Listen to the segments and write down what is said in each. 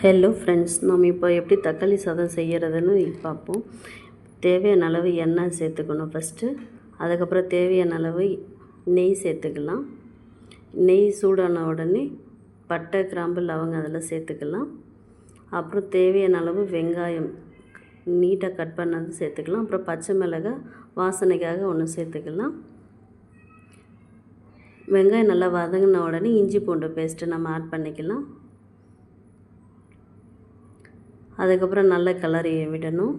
Hello friends நம்ம இப்போ எப்படி தக்காளி சாதம் செய்கிறதுன்னு பார்ப்போம். தேவையான அளவு எண்ணெய் சேர்த்துக்கணும் ஃபஸ்ட்டு அதுக்கப்புறம் தேவையான அளவு நெய் சேர்த்துக்கலாம். நெய் சூடான உடனே பட்டை கிராம்பு லவங்க அதில் சேர்த்துக்கலாம். அப்புறம் தேவையான அளவு வெங்காயம் நீட்டாக கட் பண்ணது சேர்த்துக்கலாம். அப்புறம் பச்சை மிளகாய் வாசனைக்காக ஒன்று சேர்த்துக்கலாம். வெங்காயம் நல்லா வதங்கின உடனே இஞ்சி பூண்டு பேஸ்ட்டு நம்ம ஆட் பண்ணிக்கலாம். அதுக்கப்புறம் நல்ல கிளறி விடணும்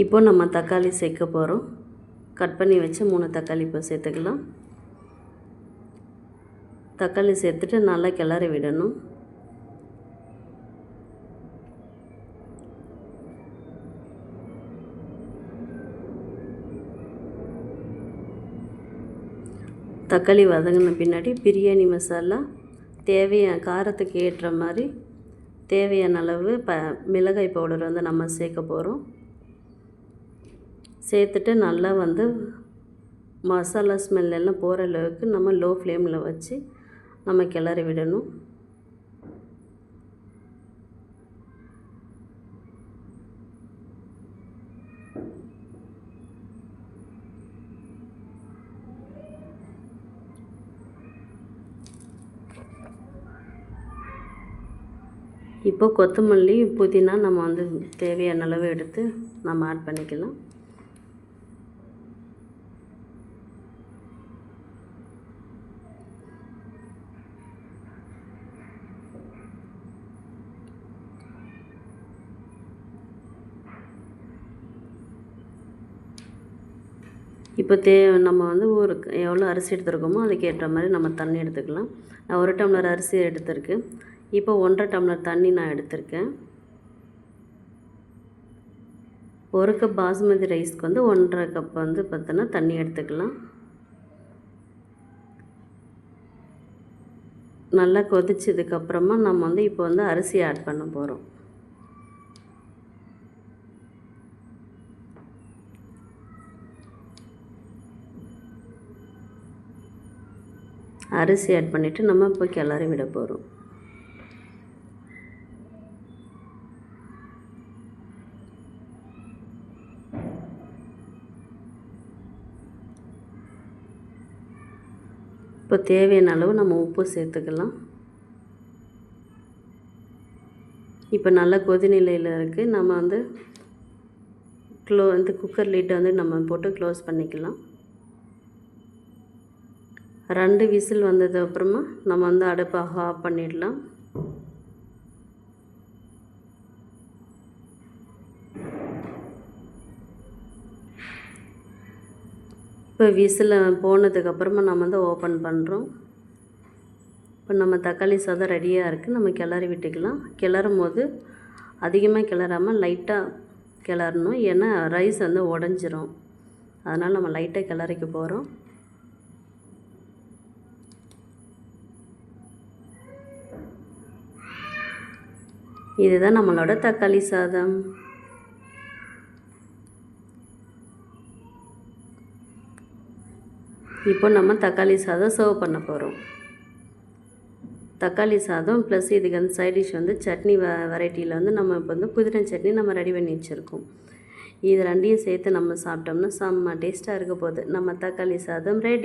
இப்போ நம்ம தக்காளி சேர்க்க போகிறோம் கட் பண்ணி வச்சு மூணு தக்காளி இப்போ சேர்த்துக்கலாம். தக்காளி சேர்த்துட்டு நல்லா கிளறி விடணும். தக்காளி வதங்கின பின்னாடி பிரியாணி மசாலா தேவையான காரத்துக்கு ஏற்ற மாதிரி தேவையான அளவு ப மிளகாய் பவுடர் வந்து நம்ம சேர்க்க போகிறோம் சேர்த்துட்டு நல்லா வந்து மசாலா ஸ்மெல் எல்லாம் போகிற அளவுக்கு நம்ம லோ ஃப்ளேமில் வச்சு நம்ம கிளறி விடணும் இப்போ கொத்தமல்லி புதினா நம்ம வந்து தேவையான அளவு எடுத்து நம்ம ஆட் பண்ணிக்கலாம் இப்போ தே நம்ம வந்து ஒரு எவ்வளோ அரிசி எடுத்துருக்கோமோ அதுக்கேற்ற மாதிரி நம்ம தண்ணி எடுத்துக்கலாம். நான் ஒரு டம்ளர் அரிசி எடுத்திருக்கேன். இப்போ ஒன்றரை டம்ளர் தண்ணி நான் எடுத்திருக்கேன். ஒரு கப் பாசுமதி ரைஸ்க்கு வந்து ஒன்றரை கப் வந்து பார்த்தோன்னா தண்ணி எடுத்துக்கலாம். நல்லா கொதிச்சதுக்கப்புறமா நம்ம வந்து இப்போ வந்து அரிசி ஆட் பண்ண போகிறோம் அரிசி ஆட் பண்ணிவிட்டு நம்ம இப்போ கிளறி விட போகிறோம் இப்போ தேவையான அளவு நம்ம உப்பு சேர்த்துக்கலாம். இப்போ நல்ல கொதிநிலையில் இருக்குது நம்ம வந்து க்ளோ இந்த குக்கர் லிட்டை வந்து நம்ம போட்டு க்ளோஸ் பண்ணிக்கலாம். ரெண்டு விசில் வந்தது அப்புறமா நம்ம வந்து அடுப்பை ஆஃப் பண்ணிடலாம். இப்போ விசில் போனதுக்கப்புறமா நம்ம வந்து ஓப்பன் பண்ணுறோம் இப்போ நம்ம தக்காளி சாதம் ரெடியாக இருக்குது நம்ம கிளறி விட்டுக்கலாம். கிளறும் போது அதிகமாக கிளறாமல் லைட்டாக கிளறணும். ஏன்னா ரைஸ் வந்து உடஞ்சிரும். அதனால் நம்ம லைட்டாக கிளறிக்க போகிறோம் இதுதான் நம்மளோட தக்காளி சாதம். இப்போ நம்ம தக்காளி சாதம் சர்வ் பண்ண போகிறோம் தக்காளி சாதம் ப்ளஸ் இதுக்கு வந்து சைட் டிஷ் வந்து சட்னி வ வெரைட்டியில் வந்து நம்ம இப்போ வந்து புதினா சட்னி நம்ம ரெடி பண்ணி வச்சுருக்கோம். இது ரெண்டையும் சேர்த்து நம்ம சாப்பிட்டோம்னா செம்ம டேஸ்ட்டாக இருக்க போகுது. நம்ம தக்காளி சாதம் ரெடி